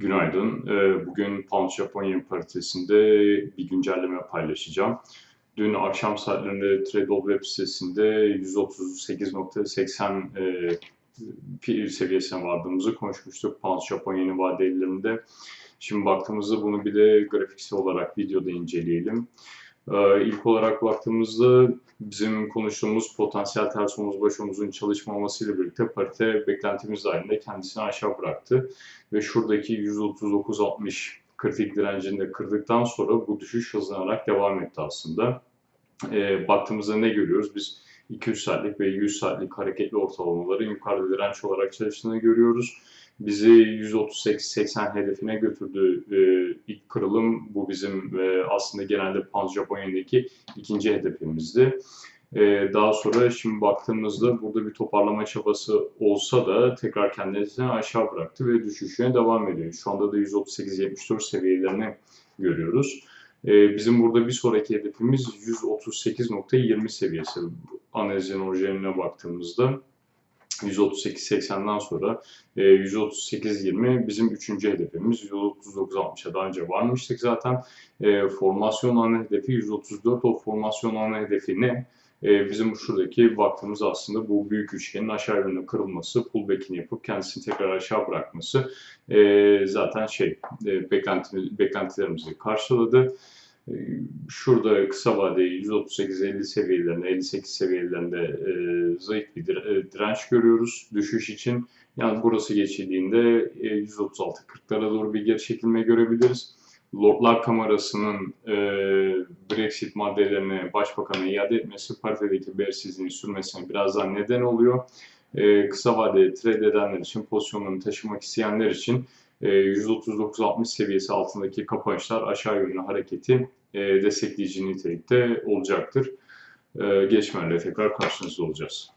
Günaydın. Ee, Bugün Pound Japonya paritesinde bir güncelleme paylaşacağım. Dün akşam saatlerinde Tradeweb web sitesinde 138.80 e, seviyesine vardığımızı konuşmuştuk Pound Japonya'nın vadelilerinde. Şimdi baktığımızda bunu bir de grafiksel olarak videoda inceleyelim. Ee, İlk olarak baktığımızda bizim konuştuğumuz potansiyel ters omuz baş omuzun çalışmamasıyla birlikte parite beklentimiz dahilinde kendisini aşağı bıraktı. Ve şuradaki 139.60 kritik direncini de kırdıktan sonra bu düşüş hızlanarak devam etti aslında. Ee, baktığımızda ne görüyoruz? Biz 200 saatlik ve 100 saatlik hareketli ortalamaların yukarıda direnç olarak çalıştığını görüyoruz. Bizi 138-80 hedefine götürdü e, kırılım. Bu bizim e, aslında genelde Pound Japonya'daki ikinci hedefimizdi. E, daha sonra şimdi baktığımızda burada bir toparlama çabası olsa da tekrar kendisini aşağı bıraktı ve düşüşüne devam ediyor. Şu anda da 138-74 seviyelerini görüyoruz. E, bizim burada bir sonraki hedefimiz 138.20 seviyesi. Analizin orijinaline baktığımızda 138.80'den sonra e, 138.20 bizim üçüncü hedefimiz. 139.60'a daha önce varmıştık zaten. E, formasyon ana hedefi 134. O formasyon ana hedefi ne? E, bizim şuradaki baktığımız aslında bu büyük üçgenin aşağı yönlü kırılması, pullback'ini yapıp kendisini tekrar aşağı bırakması e, zaten şey e, beklentilerimizi karşıladı. E, Şurada kısa vadeli 138-50 seviyelerinde, 58 seviyelerinde e, zayıf bir e, direnç görüyoruz düşüş için. Yani burası geçildiğinde e, 136-40'lara doğru bir geri çekilme görebiliriz. Lordlar Kamerası'nın e, Brexit maddelerini Başbakan'a iade etmesi paritedeki belirsizliğin sürmesine birazdan neden oluyor. E, kısa vadeli trade edenler için, pozisyonlarını taşımak isteyenler için e, 139-60 seviyesi altındaki kapanışlar aşağı yönlü hareketi e, destekleyici nitelikte olacaktır. E, Geçmerle tekrar karşınızda olacağız.